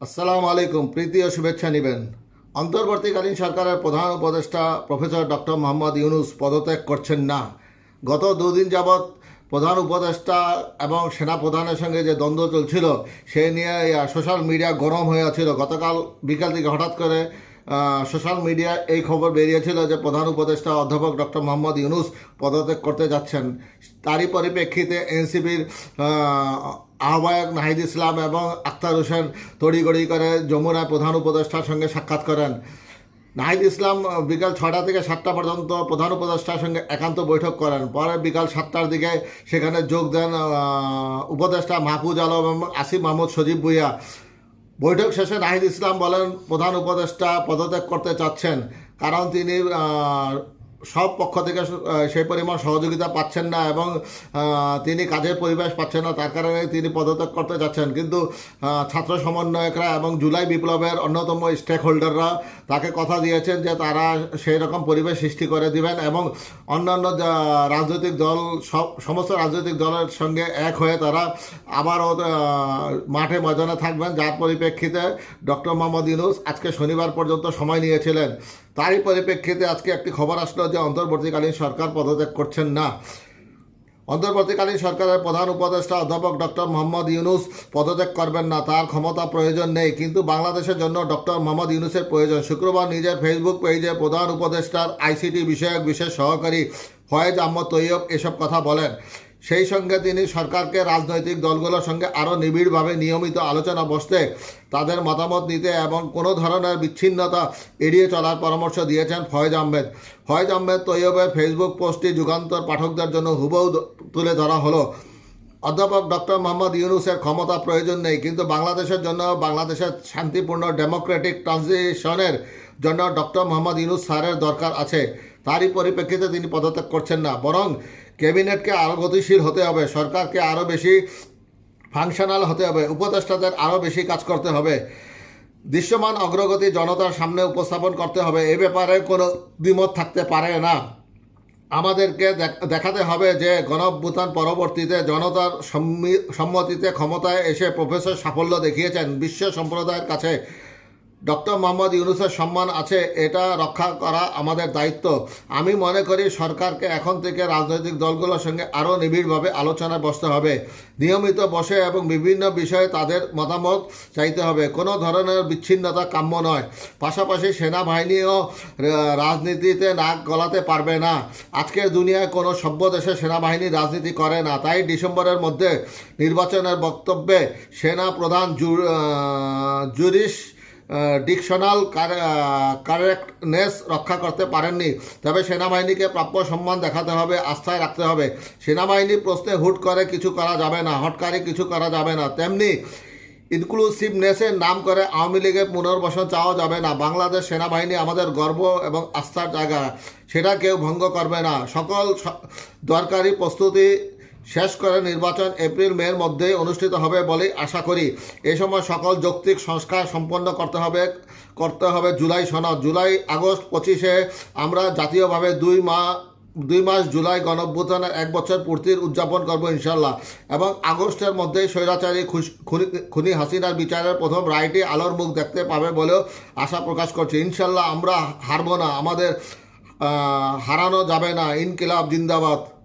আসসালামু আলাইকুম, প্রীতি ও শুভেচ্ছা নেবেন। অন্তর্বর্তীকালীন সরকারের প্রধান উপদেষ্টা প্রফেসর ডক্টর মোহাম্মদ ইউনুস পদত্যাগ করছেন না। গত দুদিন যাবৎ প্রধান উপদেষ্টা এবং সেনা প্রধানের সঙ্গে যে দ্বন্দ্ব চলছিল, সে নিয়ে সোশ্যাল মিডিয়া গরম হয়ে আছিল। গতকাল বিকাল থেকে হঠাৎ করে সোশ্যাল মিডিয়া এই খবর বেরিয়েছিল যে প্রধান উপদেষ্টা অধ্যাপক ডক্টর মোহাম্মদ ইউনুস পদত্যাগ করতে যাচ্ছেন। তারই পরিপ্রেক্ষিতে এনসিপির আহ্বায়ক নাহিদ ইসলাম এবং আখতার হোসেন তড়িগড়ি করে যমুনায় প্রধান উপদেষ্টার সঙ্গে সাক্ষাৎ করেন। নাহিদ ইসলাম বিকাল ছটা থেকে সাতটা পর্যন্ত প্রধান উপদেষ্টার সঙ্গে একান্ত বৈঠক করেন। পরে বিকাল সাতটার দিকে সেখানে যোগ দেন উপদেষ্টা মাহফুজ আলম এবং আসিফ মাহমুদ সজীব ভুইয়া। বৈঠক শেষে নাহিদ ইসলাম বলেন, প্রধান উপদেষ্টা পদত্যাগ করতে চাচ্ছেন কারণ তিনি সব পক্ষ থেকে সেই পরিমাণ সহযোগিতা পাচ্ছেন না এবং তিনি কাজের পরিবেশ পাচ্ছেন না, তার কারণে তিনি পদত্যাগ করতে যাচ্ছেন। কিন্তু ছাত্র সমন্বয়করা এবং জুলাই বিপ্লবের অন্যতম স্টেক হোল্ডাররা তাকে কথা দিয়েছেন যে তারা সেই রকম পরিবেশ সৃষ্টি করে দিবেন এবং অন্যান্য রাজনৈতিক দল, সব, সমস্ত রাজনৈতিক দলের সঙ্গে এক হয়ে তারা আবারও মাঠে ময়দানে থাকবেন। যার পরিপ্রেক্ষিতে ডক্টর মোহাম্মদ ইউনুস আজকে শনিবার পর্যন্ত সময় নিয়েছিলেন। তারই পরিপ্রেক্ষিতে আজকে একটি খবর আসলো যে অন্তর্বর্তীকালীন সরকার পদত্যাগ করছেন না। অন্তর্বর্তীকালীন সরকারের প্রধান উপদেষ্টা অধ্যাপক ডক্টর মোহাম্মদ ইউনুস পদত্যাগ করবেন না, তার ক্ষমতা প্রয়োজন নেই। কিন্তু বাংলাদেশের জন্য ডক্টর মোহাম্মদ ইউনুসের প্রয়োজন। শুক্রবার নিজের ফেসবুক পেজে প্রধান উপদেষ্টার আইসিটি বিষয়ক বিশেষ সহকারী ফয়েজ আহমদ তৈয়ব এসব কথা বলেন। সেই সঙ্গে তিনি সরকারকে রাজনৈতিক দলগুলোর সঙ্গে আরও নিবিড়ভাবে নিয়মিত আলোচনা বসতে তাদের মতামত নিতে এবং কোনো ধরনের বিচ্ছিন্নতা এড়িয়ে চলার পরামর্শ দিয়েছেন ফয়েজ আহমেদ। ফয়েজ আহমেদ তৈয়বের ফেসবুক পোস্টটি যুগান্তর পাঠকদের জন্য হুবহু তুলে ধরা হলো। অধ্যাপক ডক্টর মোহাম্মদ ইউনুসের ক্ষমতা প্রয়োজন নেই, কিন্তু বাংলাদেশের জন্য বাংলাদেশের শান্তিপূর্ণ ডেমোক্রেটিক ট্রানজিশনের জন্য ডক্টর মোহাম্মদ ইউনুস স্যারের দরকার আছে। তারই পরিপ্রেক্ষিতে তিনি পদত্যাগ করছেন না, বরং ক্যাবিনেটকে আরও গতিশীল হতে হবে, সরকারকে আরও বেশি ফাংশনাল হতে হবে, উপদেষ্টাদের আরও বেশি কাজ করতে হবে। দৃশ্যমান অগ্রগতি জনতার সামনে উপস্থাপন করতে হবে, এ ব্যাপারে কোনো দ্বিমত থাকতে পারে না। আমাদেরকে দেখাতে হবে যে গণঅভ্যুত্থান পরবর্তীতে জনতার সম্মি- সম্মতিতে ক্ষমতায় এসে প্রফেসর সাফল্য দেখিয়েছেন বিশ্ব সম্প্রদায়ের কাছে। ডক্টর মোহাম্মদ ইউনুসের সম্মান আছে এটা রক্ষা করা আমাদের দায়িত্ব। আমি মনে করি সরকারকে এখন থেকে রাজনৈতিক দলগুলোর সঙ্গে আরও নিবিড়ভাবে আলোচনায় বসতে হবে। নিয়মিত বসে এবং বিভিন্ন বিষয়ে তাদের মতামত চাইতে হবে। কোনো ধরনের বিচ্ছিন্নতা কাম্য নয়। পাশাপাশি সেনাবাহিনীও রাজনীতিতে নাক গলাতে পারবে না। আজকের দুনিয়ায় কোনো সভ্য দেশে সেনাবাহিনী রাজনীতি করে না। তাই ডিসেম্বরের মধ্যে নির্বাচনের বক্তব্যে সেনা প্রধান জু- আহ, জুরিস ডিকশনাল কারেক্টনেস রক্ষা করতে পারেননি। তবে সেনাবাহিনীকে প্রাপ্য সম্মান দেখাতে হবে, আস্থায় রাখতে হবে। সেনাবাহিনী প্রশ্নে হুট করে কিছু করা যাবে না, হটকারে কিছু করা যাবে না। তেমনি ইনক্লুসিভনেসের নাম করে আওয়ামী লীগের পুনর্বাসন চাওয়া যাবে না। বাংলাদেশ সেনাবাহিনী আমাদের গর্ব এবং আস্থার জায়গা, সেটা কেউ ভঙ্গ করবে না। সকল দরকারি প্রস্তুতি শেষ করে নির্বাচন এপ্রিল, মের মধ্যেই অনুষ্ঠিত হবে বলেই আশা করি। এ সময় সকল যৌক্তিক সংস্কার সম্পন্ন করতে হবে করতে হবে জুলাই সনদ। জুলাই আগস্ট পঁচিশে আমরা জাতীয়ভাবে দুই মা, দুই মাস জুলাই গণঅভ্যুত্থানের এক বছর পূর্তির উদযাপন করব ইনশাল্লাহ এবং আগস্টের মধ্যেই স্বৈরাচারী খুশ- খুনি- খুনি হাসিনার বিচারের প্রথম রায়টি আলোর মুখ দেখতে পাবে বলেও আশা প্রকাশ করছি। ইনশাল্লাহ আমরা হারবো না, আমাদের হারানো যাবে না। ইনকিলাব, জিন্দাবাদ।